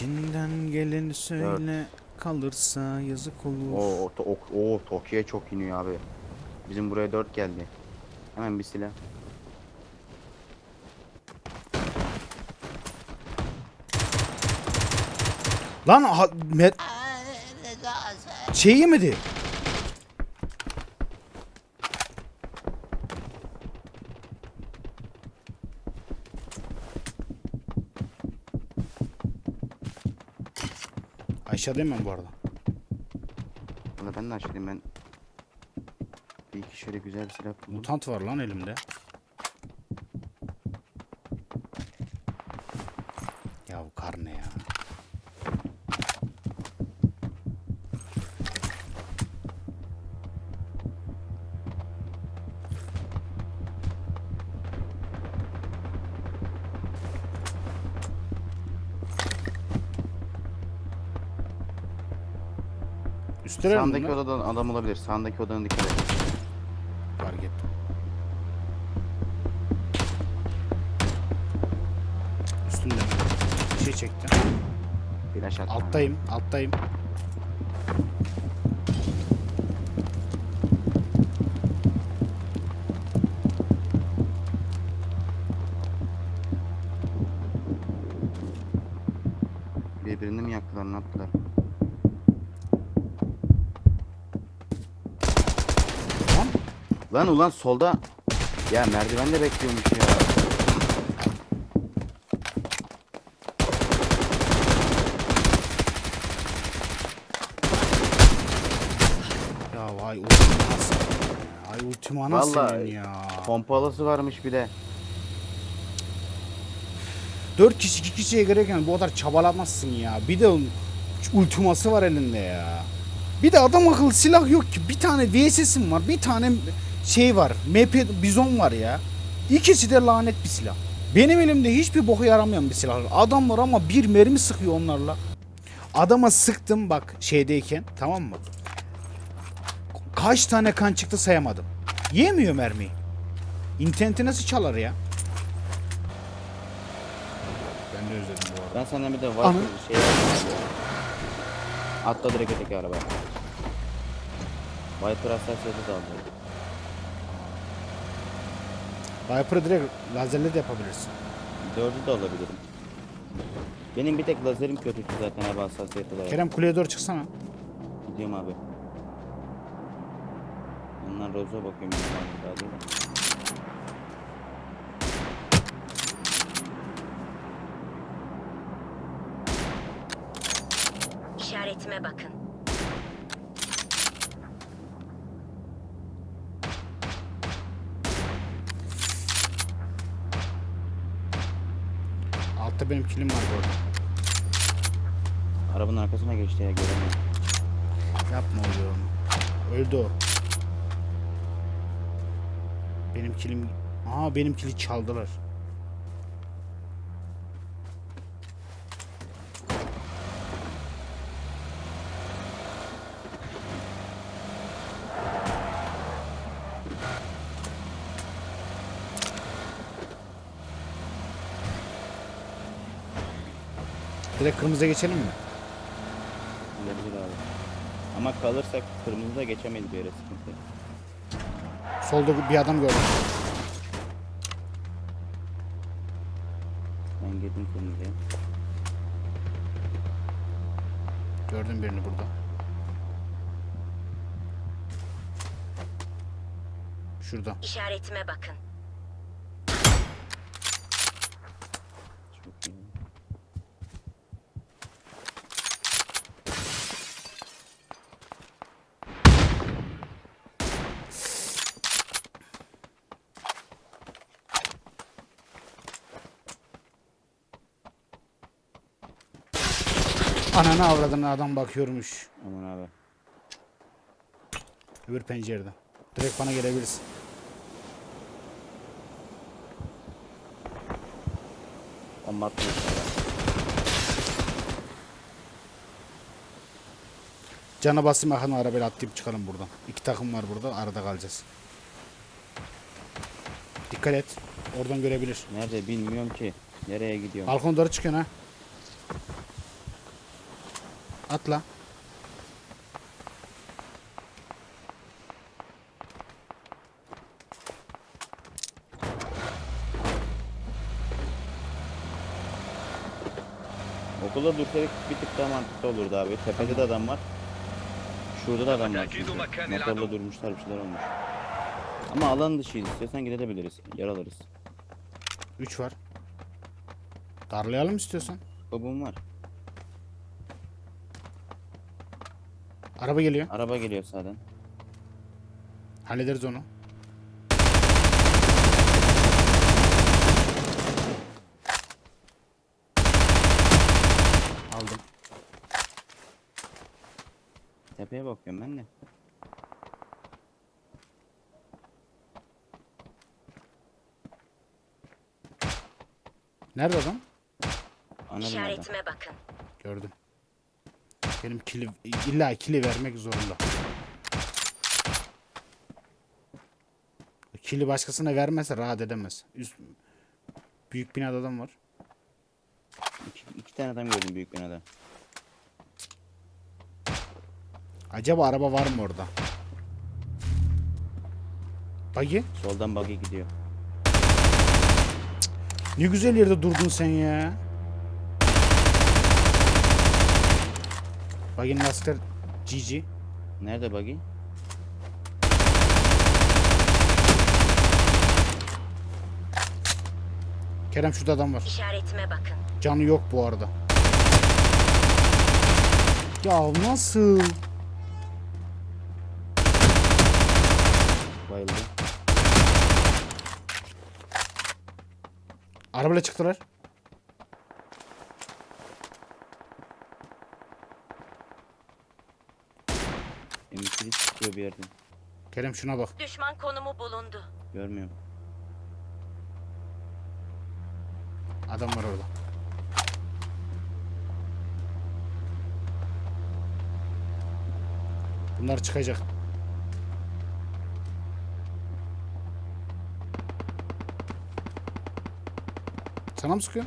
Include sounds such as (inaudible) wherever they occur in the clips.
İçinden geleni söyle kalırsa yazık olur. Oo, o, o, o, Tokyo'ya çok iniyor abi. Bizim buraya 4 geldi. Hemen bir silah. Lan ha, met... Şey yemedi. Aşağıdayım ben bu arada. Valla ben de aşağıdayım ben. Bir iki şöyle güzel bir silah buldum. Mutant var lan elimde. Üstüne mi Sağındaki bunlar? odadan adam olabilir. Sağındaki odanın dikkat et. Fark ettim. Üstünde mi? Bir şey çektim. Flash at. Alttayım, alttayım. Birbirini mi yaktılar ne yaptılar? Lan ulan solda. Ya merdiven de bekliyormuş ya. Ya vay ultima nasıl? Ay ultima nasıl Vallahi senin ya? Pompalısı varmış bir de. 4 kişi 2 kişiye gereken bu kadar çabalamazsın ya. Bir de ultiması var elinde ya. Bir de adam akıllı silah yok ki. Bir tane VSS'im var. Bir tane şey var. MP bizon var ya. İkisi de lanet bir silah. Benim elimde hiçbir boku yaramayan bir silah. Adam var ama bir mermi sıkıyor onlarla. Adama sıktım bak şeydeyken tamam mı? Kaç tane kan çıktı sayamadım. Yemiyor mermiyi. İnterneti nasıl çalar ya? Ben de özledim bu arada. Ben senden bir de Anı. var şey yapayım. Atla direkt öteki arabaya. Viper hassasiyeti de aldı. Viper'ı direkt lazerle de yapabilirsin. Dördü de alabilirim. Benim bir tek lazerim kötü zaten abi hassasiyeti olarak. Kerem kuleye doğru çıksana. Gidiyorum abi. Ondan Rose'a bakıyorum. Daha değil mi? İşaretime bakın. Benim kilim var bu arada. Arabanın arkasına geçti ya göremiyorum. Yapma onu. Öldü o. Benim kilim... Aa benim kili çaldılar. Direkt kırmızıya geçelim mi? Olabilir abi. Ama kalırsak kırmızıda geçemeyiz bir yere sıkıntı. Solda bir adam gördüm. Ben girdim kırmızıya. Gördüm birini burada. Şurada. İşaretime bakın. Çok iyi. Ananı avradına adam bakıyormuş. Aman abi. Öbür pencereden. Direkt bana gelebilirsin. Bomba atmıyor. Cana basayım akın arabayla atlayıp çıkalım buradan. İki takım var burada arada kalacağız. Dikkat et. Oradan görebilir. Nerede bilmiyorum ki. Nereye gidiyorum. Balkona doğru çıkıyorsun ha. Atla. Okulda dursaydık bir tık daha mantıklı olurdu abi. Tepede de adam var. Şurada da adam var. çünkü. Motorla durmuşlar bir şeyler olmuş. Ama alan dışıyız. İstiyorsan gidebiliriz. Yer alırız. 3 var. Darlayalım istiyorsan. Babam var. Araba geliyor. Araba geliyor sağdan. Hallederiz onu. Aldım. Tepeye bakıyorum ben de. Nerede adam? Ana binada. İşaretime bakın. Gördüm. Benim kili illa kili vermek zorunda. Kili başkasına vermezse rahat edemez. Üst büyük binada adam var. İki, iki tane adam gördüm büyük binada. Acaba araba var mı orada? Buggy? Soldan buggy gidiyor. Ne güzel yerde durdun sen ya. Buggy'nin lastikler GG. Nerede buggy? Kerem şurada adam var. İşaretime bakın. Canı yok bu arada. Ya nasıl? Bayıldı. Arabayla çıktılar. Bir yerden. Kerem şuna bak. Düşman konumu bulundu. Görmüyorum. Adam var orada. Bunlar çıkacak. Sana mı sıkıyor?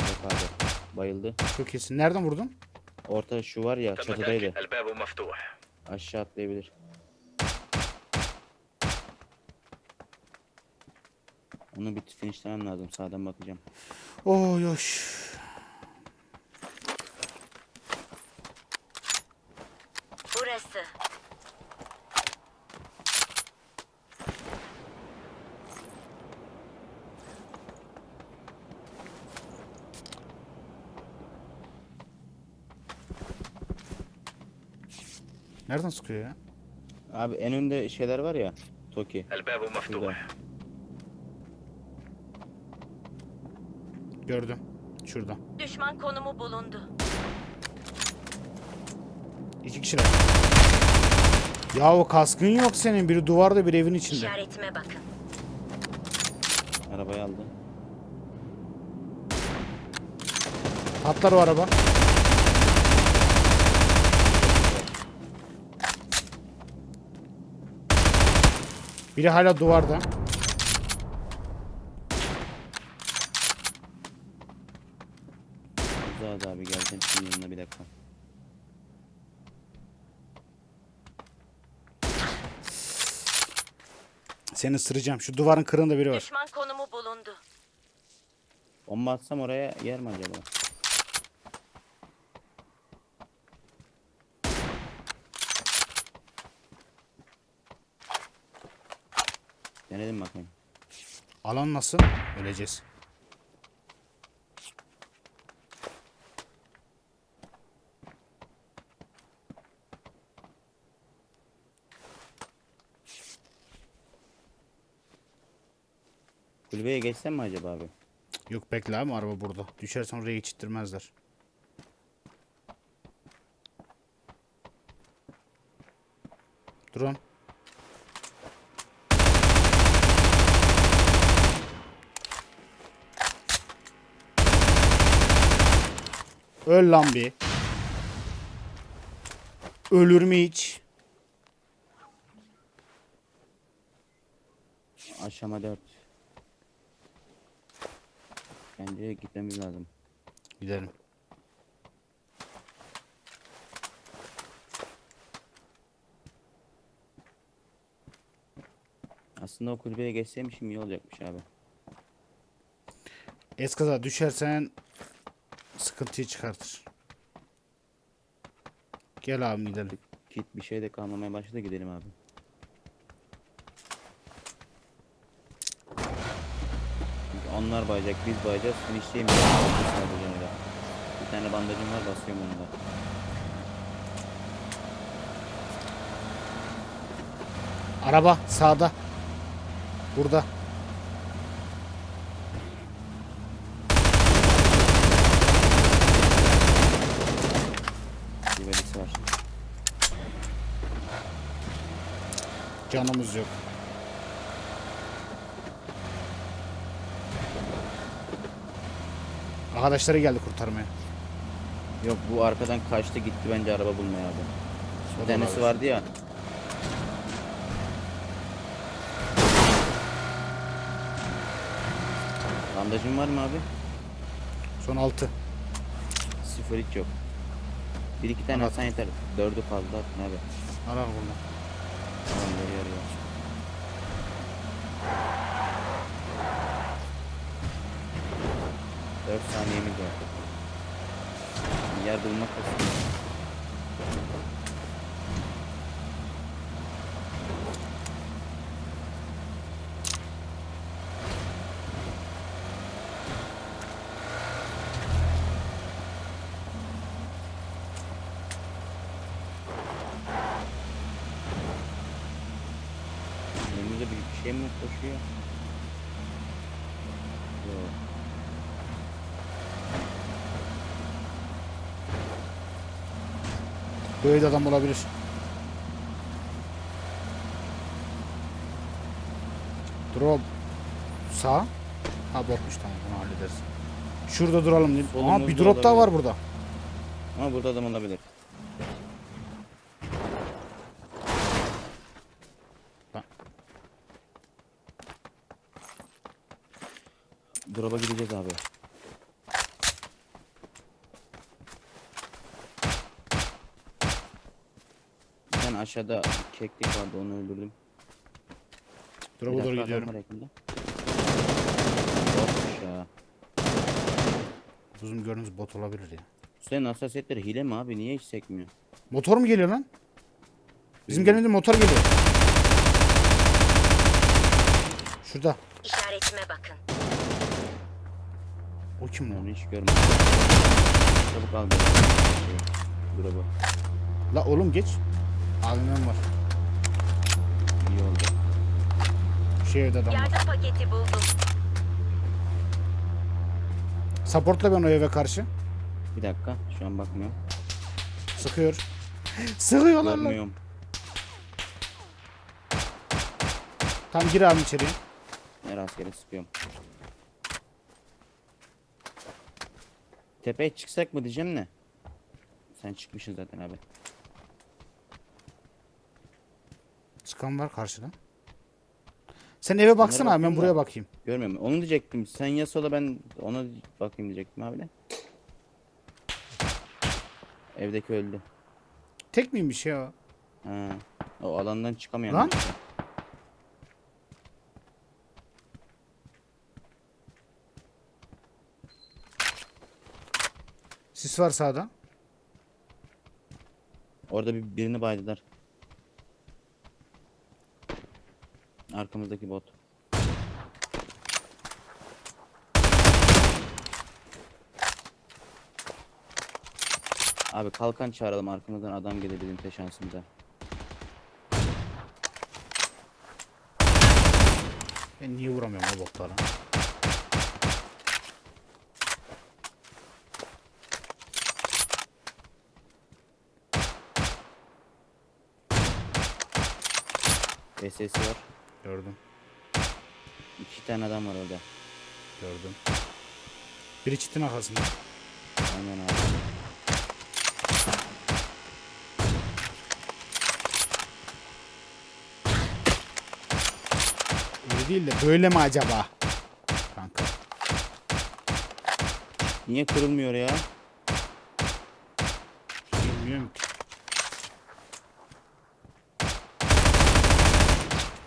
Yok abi. Bayıldı. Çok iyisin. Nereden vurdun? Orta şu var ya çatıdaydı. Aşağı atlayabilir. Onu bir finishlemem lazım. Sağdan bakacağım. Oh yoş. Burası. Nereden sıkıyor ya? Abi en önde şeyler var ya. Toki. الباب مفتوح Gördüm. Şurada. Düşman konumu bulundu. İki kişiler. Ya o kaskın yok senin. Biri duvarda bir evin içinde. İşaretime bakın. Arabayı aldı. Patlar o araba. Biri hala duvarda. Uzağa abi geleceğim senin yanına bir dakika. Seni ısıracağım. Şu duvarın kırığında biri var. Düşman konumu bulundu. Bomba atsam oraya yer mi acaba? Bakayım. Alan nasıl? Öleceğiz. Kulübeye geçsem mi acaba abi? Yok bekle abi araba burada. Düşersen oraya geçittirmezler. Drone. Öl lan bir. Ölür mü hiç? Aşama 4. Bence gitmemiz lazım. Gidelim. Aslında o kulübeye geçseymişim iyi olacakmış abi. Eskaza düşersen sıkıntıyı çıkartır. Gel abi gidelim. Kit bir şey de kalmamaya başladı gidelim abi. Çünkü onlar bayacak biz bayacağız. Öyle. Bir tane bandajım var basıyorum onu da. Araba sağda. Burada. Bir verisi var. Canımız yok. Arkadaşları geldi kurtarmaya. Yok bu arkadan kaçtı gitti bence araba bulmaya abi. Da tanesi olabilir. vardı ya. Bandajın var mı abi? Son 6. Sıfır hiç yok. Bir iki tane Anlat. atsan yeter. Dördü fazla atın abi. Arar bunu. Tamam yarı yarıya. Dört saniyemiz var. Yer bulmak da sıkıntı. Önümüzde bir bir şey mi koşuyor? Yok. Bu evde adam olabilir. Drop. Sağ. Ha botmuş tamam bunu hallederiz. Şurada duralım diyeyim. Aa bir drop daha var burada. Ama burada adam olabilir. Drop'a gideceğiz abi. Tane aşağıda keklik vardı onu öldürdüm. Drop'a doğru gidiyorum. Botmuş ya. Bizim gördüğünüz bot olabilir ya. Senin hassasiyetleri hile mi abi? Niye hiç sekmiyor? Motor mu geliyor lan? Bizim gelmedi motor geliyor. Şurada. İşaretime bakın. O kim lan? hiç görmedim. Çabuk al beni. Şey, drop'u. La oğlum geç. AVM'm var. İyi oldu. Şey evde adam var. Yardım paketi buldum. Supportla ben o eve karşı. Bir dakika. Şu an bakmıyorum. Sıkıyor. (gasps) Sıkıyorlar lan. Görmüyorum. Tam gir abi içeriye. Ne rastgele sıkıyorum. Tepeye çıksak mı diyeceğim ne? Sen çıkmışsın zaten abi. Sıkan var karşıda. Sen eve baksana abi ben bakayım da. buraya bakayım. Görmüyorum. Onu diyecektim. Sen ya sola ben ona bakayım diyecektim abi de. Evdeki öldü. Tek miymiş ya? Ha. O alandan çıkamayan. Lan. Sis var sağda. Orada bir, birini baydılar. Arkamızdaki bot. Abi kalkan çağıralım arkamızdan adam gelir bizim pe şansımıza. Ben niye vuramıyorum o botlara? SS var. Gördüm. İki tane adam var orada. Gördüm. Biri çitin arkasında. Aynen abi. Öyle değil de böyle mi acaba? Kanka. Niye kırılmıyor ya? Bilmiyorum ki.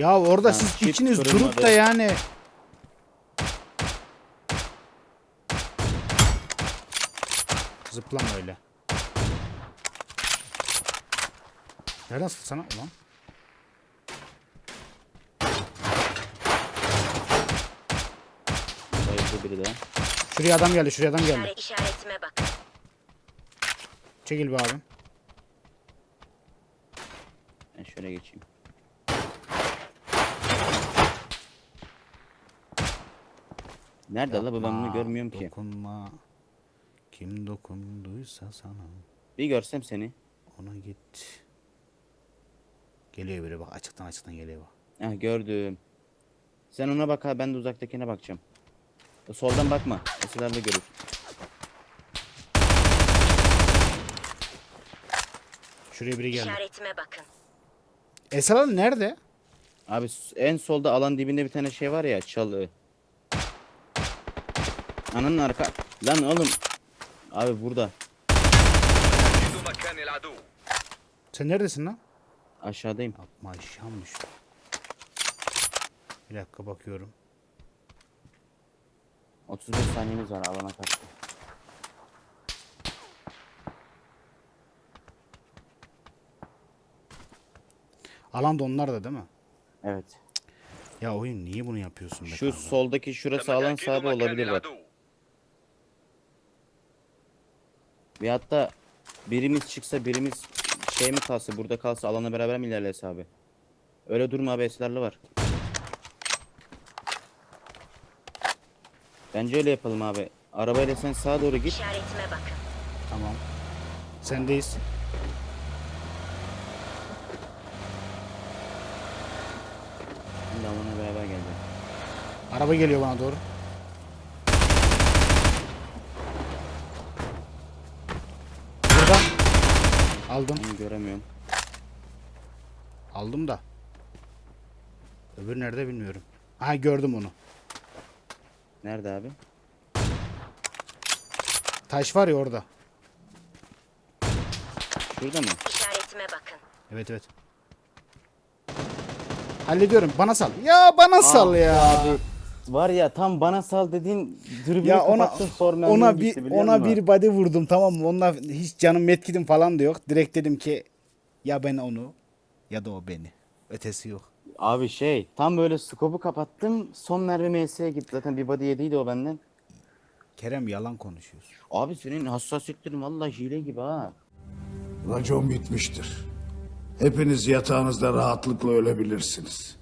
Ya orada Ha, siz çift ikiniz fırınla durup da yani Zıplama öyle. Nereden sana ulan? Bayıldı biri daha. Şuraya adam geldi, şuraya adam geldi. İşaret, işaretime bakın. Çekil be abim. Ben şöyle geçeyim. Nerede la bu ben bunu görmüyorum ki. Dokunma. Kim dokunduysa sana Bir görsem seni. ona git. Geliyor biri bak açıktan açıktan geliyor bak. Heh gördüm. Sen ona bak ha ben de uzaktakine bakacağım. Soldan bakma. Esilerde görür. Şuraya biri geldi. İşaretime bakın. Esra nerede? Abi en solda alan dibinde bir tane şey var ya çalı. Ananın arka. Lan oğlum. Abi burada. Sen neredesin lan? Aşağıdayım. Yapma aşağımış. Bir dakika bakıyorum. 35 saniyemiz var alana karşı. Alan da onlar da değil mi? Evet. Ya oyun niye bunu yapıyorsun? Şu kanka? soldaki şurası alan sahibi olabilir bak. Veyahut da birimiz çıksa birimiz şey mi kalsa burada kalsa alana beraber mi ilerlese abi? Öyle durma abi esrarlı var. Bence öyle yapalım abi. Arabayla sen sağa doğru git. İşaretime bakın. Tamam. Sendeyiz. Şimdi alana beraber geleceğim. Araba geliyor bana doğru. Aldım. Onu göremiyorum. Aldım da. Öbür nerede bilmiyorum. Ha gördüm onu. Nerede abi? Taş var ya orada. Şurada mı? İşaretime bakın. Evet evet. Hallediyorum. Bana sal. Ya bana sal ya. Var ya tam bana sal dediğin dürbünü Ya ona kapattın ona gitti, bir biliyor ona musun? bir body vurdum tamam mı? Onunla hiç canım metkidim falan da yok. Direkt dedim ki ya ben onu ya da o beni. Ötesi yok. Abi şey tam böyle skopu kapattım son mermi MS'ye gitti zaten bir body yediydi o benden. Kerem yalan konuşuyorsun. Abi senin hassasiyetlerin vallahi hile gibi ha. Racon bitmiştir. Hepiniz yatağınızda rahatlıkla ölebilirsiniz.